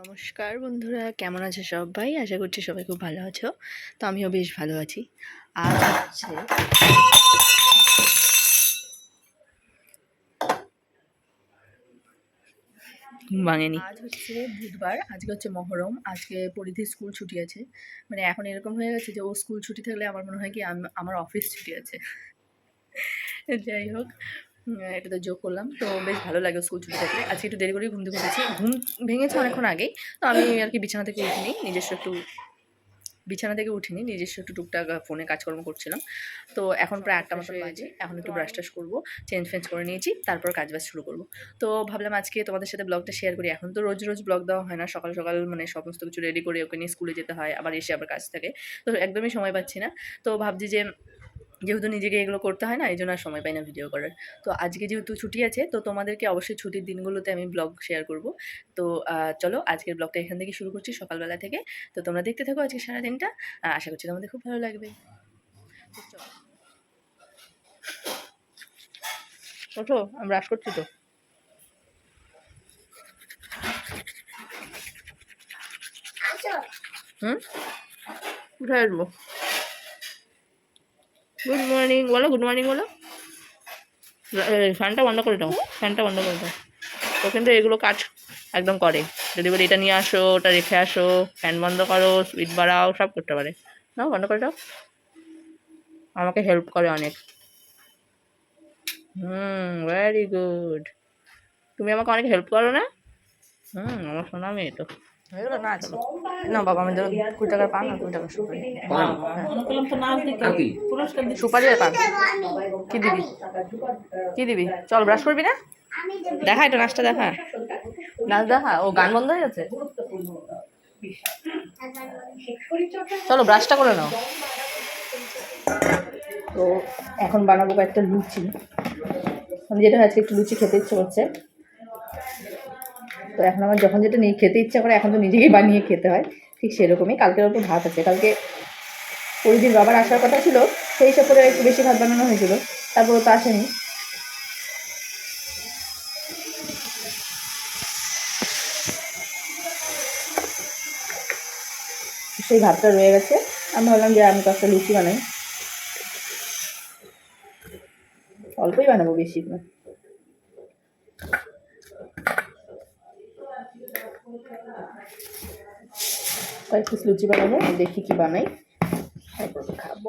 নমস্কার বন্ধুরা কেমন আছো সবাই? আশা করছি সবাই খুব ভালো আছো। তো আমিও বেশ ভালো আছি। আর হচ্ছে ভাঙেনি। আজ হচ্ছে বুধবার আজকে হচ্ছে মহরম আজকে পরিধি স্কুল ছুটি আছে। মানে এখন এরকম হয়ে গেছে যে ও স্কুল ছুটি থাকলে আমার মনে হয় কি আমার অফিস ছুটি আছে। যাই হোক এটা তো যোগ করলাম। তো বেশ ভালো লাগে স্কুল ছুটি থাকলে আজকে একটু দেরি করেই ঘুম থেকে উঠেছি। ঘুম ভেঙেছে অনেকক্ষণ আগেই। তো আমি আর কি বিছানা থেকে উঠিনি নিজস্ব একটু বিছানা থেকে উঠিনি নিজস্ব একটু টুকটাক ফোনে কাজকর্ম করছিলাম। তো এখন প্রায় আটটা মতো বাজে। এখন একটু ব্রাশ টাশ করব চেঞ্জ ফেঞ্জ করে নিয়েছি তারপর কাজ বাজ শুরু করব। তো ভাবলাম আজকে তোমাদের সাথে ব্লগটা শেয়ার করি। এখন তো রোজ রোজ ব্লগ দেওয়া হয় না। সকাল সকাল মানে সমস্ত কিছু রেডি করে ওকে নিয়ে স্কুলে যেতে হয় আবার এসে আবার কাজ থাকে। তো একদমই সময় পাচ্ছি না। তো ভাবছি যে যেহেতু নিজেকে এগুলো করতে হয় না এই জন্য আর সময় পাই না ভিডিও করার। তো আজকে যেহেতু ছুটি আছে তো তোমাদেরকে অবশ্যই ছুটির দিনগুলোতে আমি ব্লগ শেয়ার করব। তো চলো আজকের ব্লগটা এখান থেকে শুরু করছি সকালবেলা থেকে। তো তোমরা দেখতে থাকো আজকে সারাদিনটা। আশা করছি তোমাদের খুব ভালো লাগবে। ওঠো আমি ব্রাশ করছি তো। হুম? উঠে আসব। গুড মর্নিং বলো গুড মর্নিং বলো। ফ্যানটা বন্ধ করে দাও। ফ্যানটা বন্ধ করে দাও। ও কিন্তু এগুলো কাজ একদম করে। যদি বলি, এটা নিয়ে আসো, ওটা রেখে আসো, ফ্যান বন্ধ করো স্পিড বাড়াও, সব করতে পারে। নাও, বন্ধ করে দাও। আমাকে হেল্প করে অনেক। হুম ভেরি গুড তুমি আমাকে অনেক হেল্প করো না? হুম, আমার শোনা মেয়ে তো। হয়ে গেলো না বাবা জন্য কুড়ি টাকার পান আর কুড়ি টাকার সুপারি। পান? আর সুপারি আর পান। কি দিবি? কি দিবি? চল ব্রাশ করবি না? দেখা এটা নাচটা দেখা। নাচ দেখা? ও গান বন্ধ হয়ে গেছে? চলো ব্রাশটা করে নাও। তো এখন বানাবো একটা লুচি। আমি যেটা আজকে একটু লুচি খেতে ইচ্ছে করছে। তো এখন আমার যখন যেটা নিয়ে খেতে ইচ্ছা করে, এখন তো নিজেকেই বানিয়ে খেতে হয়। ঠিক সেরকমই। কালকের অল্প ভাত আছে। কালকে পরিধির বাবার আসার কথা ছিল, সেই হিসাব করে একটু বেশি ভাত বানানো হয়েছিল। তারপর ও তো আসেনি। সেই ভাতটা রয়ে গেছে। আমি ভাবলাম যে আমি কয়েকটা লুচি বানাই। অল্পই বানাবো বেশি। না কয়েক পিস লুচি বানাবো দেখি কি বানাই। খাব।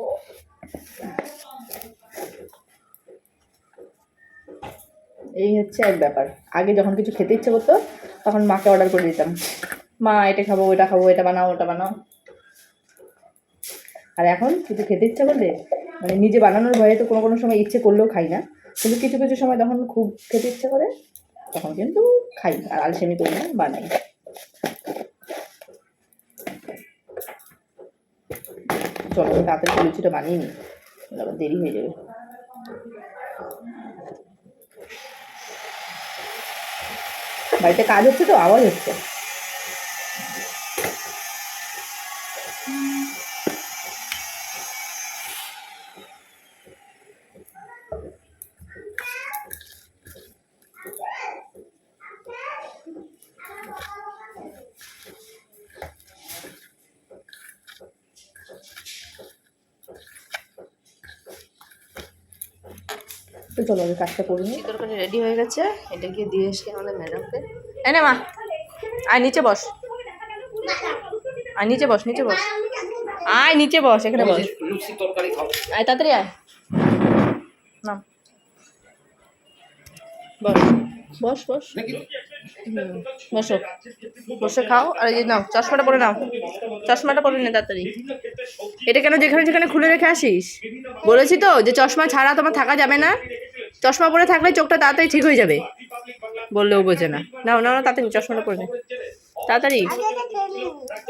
এই হচ্ছে এক ব্যাপার। আগে যখন কিছু খেতে ইচ্ছে করতো, তখন মাকে অর্ডার করে দিতাম। মা, এটা খাব, ওটা খাব, এটা বানাও, ওটা বানাও। আর এখন কিছু খেতে ইচ্ছা করলে মানে নিজে বানানোর ভয়ে তো কোনো কোনো সময় ইচ্ছে করলেও খাই না। কিন্তু কিছু কিছু সময় তখন খুব খেতে ইচ্ছে করে, তখন কিন্তু খাই আর আলসেমি করি না, বানাই। চলো তাড়াতাড়ি লুচিটা বানিয়ে নিই। আবার দেরি হয়ে যাবে। বাড়িতে কাজ হচ্ছে তো? আওয়াজ হচ্ছে। তো চলো আমি কাজটা করে নিই। তরকারি রেডি হয়ে গেছে। এটাকে দিয়ে এসে আমাদের ম্যাডামকে এনে মা আয় নিচে বস। আয় নিচে বস নিচে বস। আয় নিচে বস এখানে বস। লুচি তরকারি খাও। আয় তাড়াতাড়ি আয়। না বস বস বস। বসো। বসে খাও। আর এই নাও চশমাটা পরে নাও। চশমাটা পরে নে তাড়াতাড়ি। এটা কেন যেখানে যেখানে খুলে রেখে আসিস? বলেছি তো যে চশমা ছাড়া তোমার থাকা যাবে না। চশমা পরে থাকলে চোখটা তাড়াতাড়ি ঠিক হয়ে যাবে। বললেও বোঝে না। নাও নাও না তাড়াতাড়ি চশমাটা পরে নে। তাড়াতাড়ি।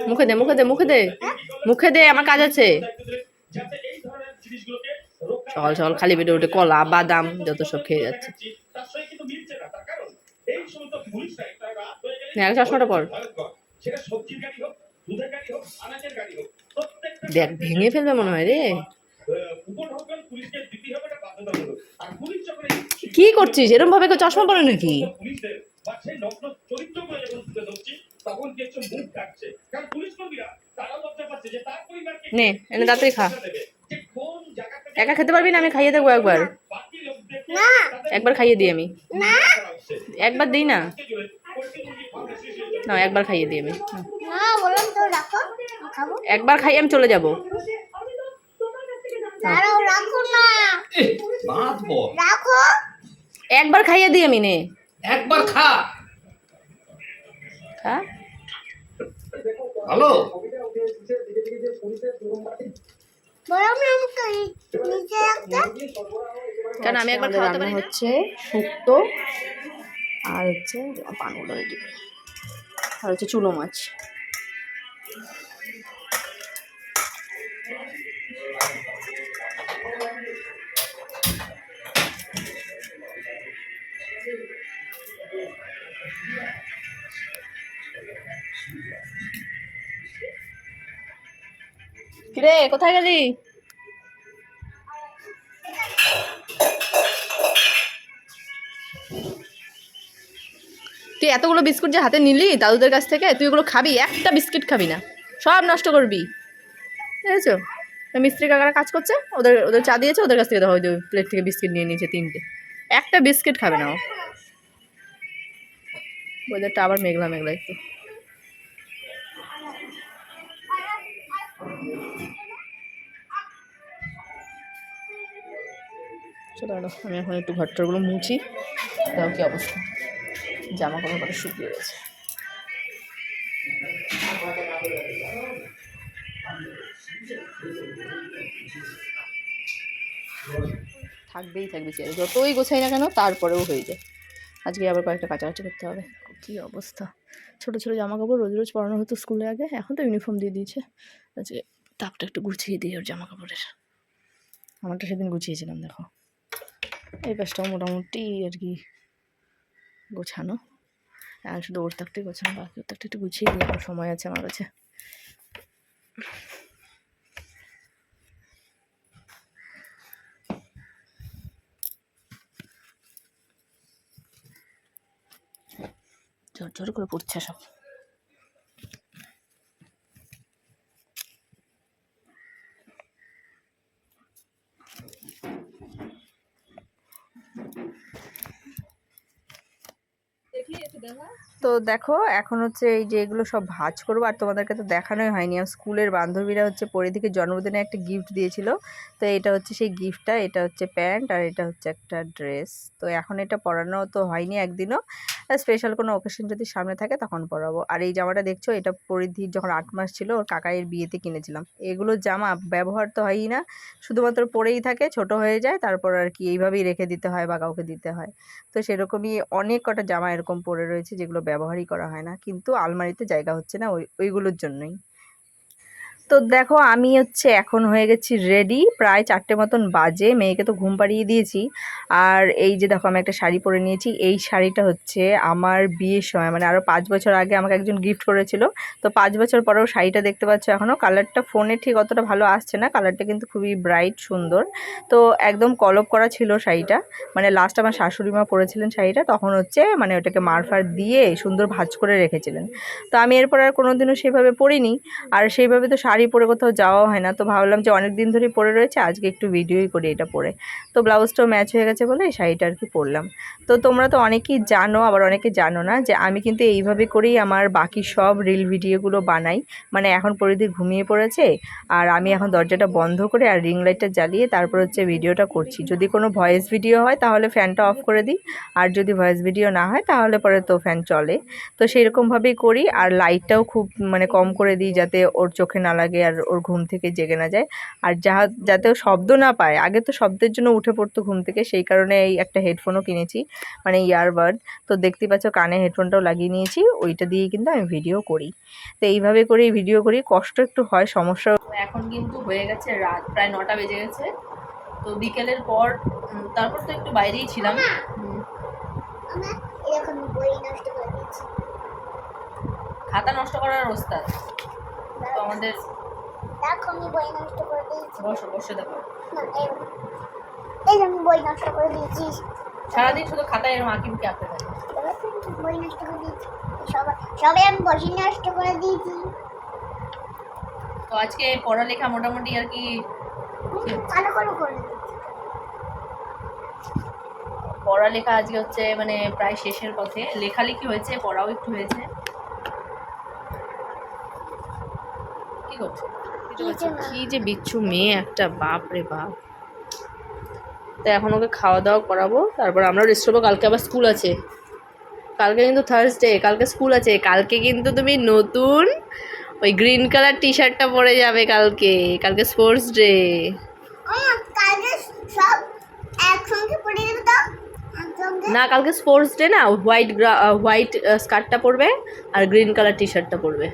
মুখে দে মুখে দে মুখে দে। মুখে দে আমার কাজ আছে। সকাল সকাল খালি পেটে উঠে কলা বাদাম যত সব খেয়ে যাচ্ছে। নে, চশমাটা পর। দেখ ভেঙে ফেলবে মনে হয় রে। কি করছিস? এরকম ভাবে চশমা পরে নাকি? নে এনে তাড়াতাড়ি খা। একা খেতে পারবি না? আমি খাইয়ে দেবো একবার। একবার খাইয়ে দিই আমি। একবার দিই না? না একবার খাইয়ে দিই আমি। একবার খাইয়ে আমি চলে যাব। দাঁড়াও রাখো না। বাঁধবো রাখো। একবার খাইয়ে দিই আমি নে। একবার খা। খা। ভালো? কেন আমি একবার খাওয়াতে পারি হচ্ছে শুক্তো আর হচ্ছে পানগুলো রেডি আর হচ্ছে চুনো মাছ। কিরে, কোথায় গেলি? তুই এতগুলো বিস্কুট যে হাতে নিলি দাদুদের কাছ থেকে, তুই এগুলো খাবি, একটা বিস্কিট খাবি না। সব নষ্ট করবি। বুঝেছ? মিস্ত্রি কাকারা কাজ করছে, ওদের ওদের চা দিয়েছে, ওদের কাছ থেকে দেখো ওই প্লেট থেকে বিস্কিট নিয়ে নিয়েছে তিনটে। একটা বিস্কিট খাবে না ওদেরটা আবার মেঘলা মেঘলা একটু। চলো দাঁড়াও, আমি এখন একটু ঘরটারগুলো মুছি। তাও কি অবস্থা? জামা কাপড় কটা শুকিয়ে গেছে। থাকবেই থাকবে চেয়ারে যতই গোছাই না কেন তারপরেও হয়ে যায়। আজকে আবার কয়েকটা কাচাকাচি করতে হবে। কী অবস্থা? ছোটো ছোটো জামা কাপড় রোজ রোজ পরানো হতো স্কুলে আগে এখন তো ইউনিফর্ম দিয়ে দিয়েছে। আজকে তাপটা একটু গুছিয়ে দিই ওর জামা কাপড়ের আমারটা সেদিন গুছিয়েছিলাম দেখো। এই পাশটাও মোটামুটি আর কি গোছানো। আর শুধু ওর থাকতেই গোছানো, বাকি ওর থাকতে একটু গুছিয়ে দিই সময় আছে আমার কাছে। ঝর ঝর করে পড়ছে সব। তো দেখো, এখন হচ্ছে এই যে এগুলো সব ভাজ করব, আর তোমাদেরকে তো দেখানোই হয়নি। আমার স্কুলের বান্ধবীরা হচ্ছে পরিধিকে জন্মদিনে একটা গিফট দিয়েছিল। তো এটা হচ্ছে সেই গিফটটা এটা হচ্ছে প্যান্ট, আর এটা হচ্ছে একটা ড্রেস। তো এখন এটা পরানো তো হয়নি একদিনও। স্পেশাল কোনো ওকেশন যদি সামনে থাকে তখন পরাবো। আর এই জামাটা দেখছ, এটা পরিধির যখন আট মাস ছিল, ওর কাকাইয়ের বিয়েতে কিনেছিলাম। এগুলো জামা ব্যবহার তো হয়ই না, শুধুমাত্র পরেই থাকে, ছোট হয়ে যায়, তারপর আর কি এইভাবেই রেখে দিতে হয় বা কাউকে দিতে হয়। তো সেরকমই অনেক কটা জামা এরকম পরে রয়েছে, যেগুলো ব্যবহারই করা হয় না। কিন্তু আলমারিতে জায়গা হচ্ছে না, ওই, ওইগুলোর জন্যই। তো দেখো, আমি হচ্ছে এখন হয়ে গেছি রেডি প্রায় চারটে মতন বাজে, মেয়েকে তো ঘুম পাড়িয়ে দিয়েছি। আর এই যে দেখো, আমি একটা শাড়ি পরে নিয়েছি। এই শাড়িটা হচ্ছে আমার বিয়ের সময় মানে আরও পাঁচ বছর আগে আমাকে একজন গিফট করেছিল। তো পাঁচ বছর পরেও শাড়িটা দেখতে পাচ্ছ এখনও কালারটা ফোনে ঠিক অতটা ভালো আসছে না। কালারটা কিন্তু খুবই ব্রাইট সুন্দর। তো একদম কলপ করা ছিল শাড়িটা। মানে লাস্ট আমার শাশুড়ি মা পরেছিলেন শাড়িটা, তখন হচ্ছে মানে ওটাকে মারফার দিয়ে সুন্দর ভাঁজ করে রেখেছিলেন। তো আমি এরপর আর কোনোদিনও সেভাবে পরিনি। আর সেইভাবে তো শাড়ি পরে কোথাও যাওয়া হয় না। তো ভাবলাম যে অনেক দিন ধরেই পরে রয়েছে, আজকে একটু ভিডিওই করি এটা পরে তো ব্লাউজটাও ম্যাচ হয়ে গেছে বলে এই শাড়িটা আর কি পরলাম। তো তোমরা তো অনেকেই জানো, আবার অনেকে জানো না, যে আমি কিন্তু এইভাবে করেই আমার বাকি সব রিল ভিডিওগুলো বানাই। মানে এখন পরিধি ঘুমিয়ে পড়েছে, আর আমি এখন দরজাটা বন্ধ করে আর রিং লাইটটা জ্বালিয়ে তারপর হচ্ছে ভিডিওটা করছি। যদি কোনো ভয়েস ভিডিও হয় তাহলে ফ্যানটা অফ করে দিই, আর যদি ভয়েস ভিডিও না হয় তাহলে পরে তো ফ্যান চলে। তো সেই রকমভাবেই করি, আর লাইটটাও খুব মানে কম করে দিই যাতে ওর চোখে না লাগে আর ওর ঘুম থেকে জেগে না যায়। আর যা যাতে ও শব্দ না পায় আগে তো শব্দের জন্য উঠে পড়তো ঘুম থেকে সেই কারণে এই একটা হেডফোনও কিনেছি মানে ইয়ারবাড তো দেখতে পাচ্ছ কানে হেডফোনটাও লাগিয়ে নিয়েছি ওইটা দিয়েই কিন্তু আমি ভিডিও করি। তো এইভাবে করেই ভিডিও করি কষ্ট একটু হয় সমস্যা এখন কিন্তু হয়ে গেছে রাত প্রায় নটা বেজে গেছে। তো বিকেলের পর তারপর তো একটু বাইরেই ছিলাম। খাতা নষ্ট করার অবস্থা তো আমাদের বসে বসে দেখো। এই- এই যে আমি বই নষ্ট করে দিয়েছি। সারাদিন শুধু খাতায় এরকম আঁকি বুকি আঁকতে থাকে বই নষ্ট করে দিয়েছি। সবাই সবাই আমি বসি নষ্ট করে দিয়েছি। তো আজকে পড়ালেখা মোটামুটি আর কি ভালো করে করে পড়ালেখা আজকে হচ্ছে মানে প্রায় শেষের পথে। লেখালেখি হয়েছে পড়াও একটু হয়েছে। না। কি যে বিচ্ছু মেয়ে একটা বাপ রে বাপ। তো এখন ওকে খাওয়া দাওয়া করাবো তারপর আমরা রেস্ট হব কালকে আবার স্কুল আছে। কালকে কিন্তু থার্সডে কালকে স্কুল আছে। কালকে কিন্তু তুমি নতুন ওই গ্রিন কালার টি শার্টটা পরে যাবে কালকে। কালকে স্পোর্টস ডে না কালকে স্পোর্টস ডে না। হোয়াইট হোয়াইট স্কার্টটা পরবে আর গ্রিন কালার টি শার্টটা পরবে।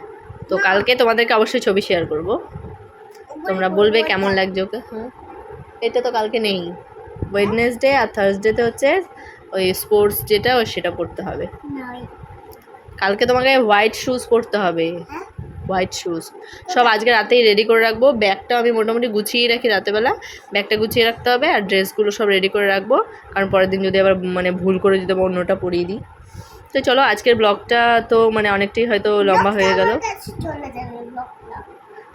তো কালকে তোমাদেরকে অবশ্যই ছবি শেয়ার করব। তোমরা বলবে কেমন লাগছে ওকে। এটা তো কালকে নেই। ওয়েডনেসডে আর থার্সডেতে হচ্ছে ওই স্পোর্টস যেটা ওই সেটা পরতে হবে। কালকে তোমাকে হোয়াইট শুজ পরতে হবে। হ্যাঁ? হোয়াইট শুজ সব আজকে রাতেই রেডি করে রাখব। ব্যাগটাও আমি মোটামুটি গুছিয়ে রাখি রাতেবেলা। ব্যাগটা গুছিয়ে রাখতে হবে আর ড্রেসগুলো সব রেডি করে রাখব। কারণ পরের দিন যদি আবার মানে ভুল করে যদি আবার অন্যটা পরিয়ে দিই। তো চলো আজকের ব্লগটা তো মানে অনেকটাই হয়তো লম্বা হয়ে গেল।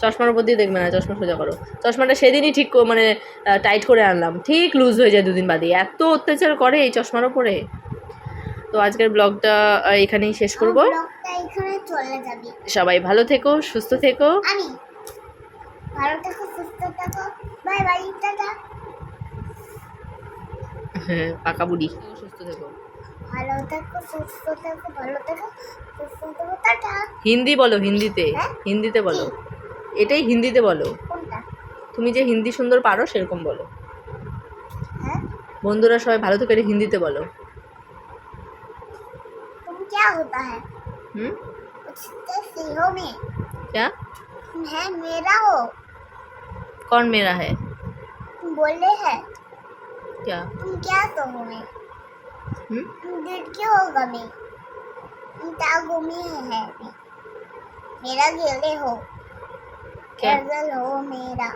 চশমার উপর দিয়ে দেখবে না চশমা সোজা করো। চশমাটা সেদিনই ঠিক মানে টাইট করে আনলাম। ঠিক লুজ হয়ে যায় দুদিন বাদে। এত অত্যাচার করে এই চশমার ওপরে তো আজকের ব্লগটা এখানেই শেষ করব। সবাই ভালো থেকো সুস্থ থেকো। ভালো থাকো সুস্থ থাকো। বাই বাই টাটা। হ্যাঁ পাকা বুড়ি। সুস্থ থেকো। ভালো থাকো সুস্থ থাকো ভালো থাকো সুস্থ থাকো টাটা হিন্দি বলো হিন্দিতে হ্যাঁ? হিন্দিতে বলো এটাই হিন্দিতে বলো কোনটা তুমি যে হিন্দি সুন্দর পারো সেরকম বলো হ্যাঁ বন্ধুরা সবাই ভালো থেকে এটা হিন্দিতে বলো तुम क्या होता है হুম पूछते सी हो में क्या तुम है मेरा हो कौन मेरा है तुम बोले है क्या तुम क्या तो क्या होगा मैं क्या गुमे है। मेरा गेले हो। क्या? हो मेरा।